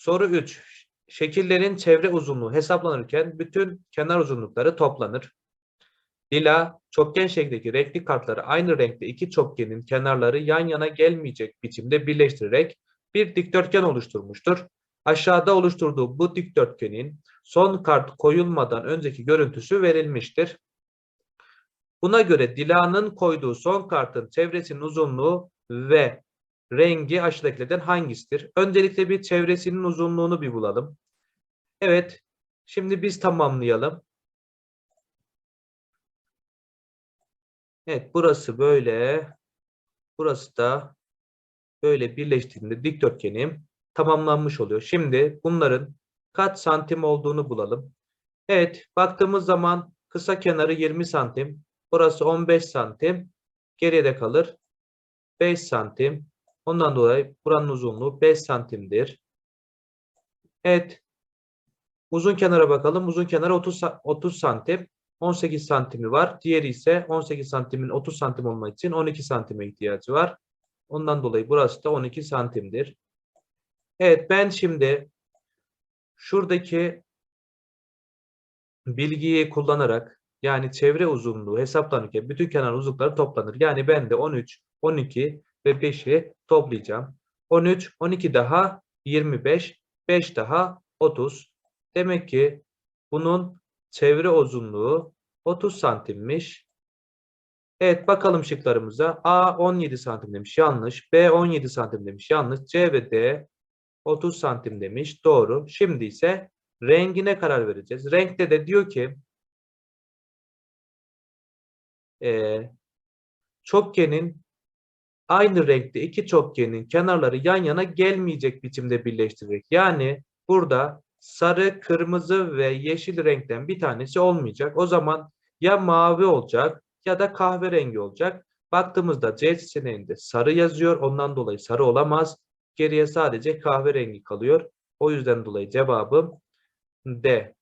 Soru 3. Şekillerin çevre uzunluğu hesaplanırken bütün kenar uzunlukları toplanır. Dila, çokgen şeklindeki renkli kartları aynı renkte iki çokgenin kenarları yan yana gelmeyecek biçimde birleştirerek bir dikdörtgen oluşturmuştur. Aşağıda oluşturduğu bu dikdörtgenin son kart koyulmadan önceki görüntüsü verilmiştir. Buna göre Dila'nın koyduğu son kartın çevresinin uzunluğu ve rengi aşağıdakilerden hangisidir? Öncelikle bir çevresinin uzunluğunu bir bulalım. Evet, şimdi biz tamamlayalım. Evet, burası böyle. Burası da böyle birleştiğinde dikdörtgenim tamamlanmış oluyor. Şimdi bunların kaç santim olduğunu bulalım. Evet, baktığımız zaman kısa kenarı 20 santim. Burası 15 santim. Geriye de kalır 5 santim. Ondan dolayı buranın uzunluğu 5 santimdir. Evet. Uzun kenara bakalım. Uzun kenar 30, sa- 30 santim. 18 santimi var. Diğeri ise 18 santimin 30 santim olmak için 12 santime ihtiyacı var. Ondan dolayı burası da 12 santimdir. Evet ben şimdi şuradaki bilgiyi kullanarak yani çevre uzunluğu hesaplanırken bütün kenar uzunlukları toplanır. Yani ben de 13, 12 ve 5'i toplayacağım. 13, 12 daha 25, 5 daha 30. Demek ki bunun çevre uzunluğu 30 santimmiş. Evet bakalım şıklarımıza. A 17 santim demiş yanlış. B 17 santim demiş yanlış. C ve D 30 santim demiş doğru. Şimdi ise rengine karar vereceğiz. Renkte de diyor ki eee çokgenin aynı renkte iki çokgenin kenarları yan yana gelmeyecek biçimde birleştirerek. Yani burada sarı, kırmızı ve yeşil renkten bir tanesi olmayacak. O zaman ya mavi olacak ya da kahverengi olacak. Baktığımızda C seçeneğinde sarı yazıyor. Ondan dolayı sarı olamaz. Geriye sadece kahverengi kalıyor. O yüzden dolayı cevabım D.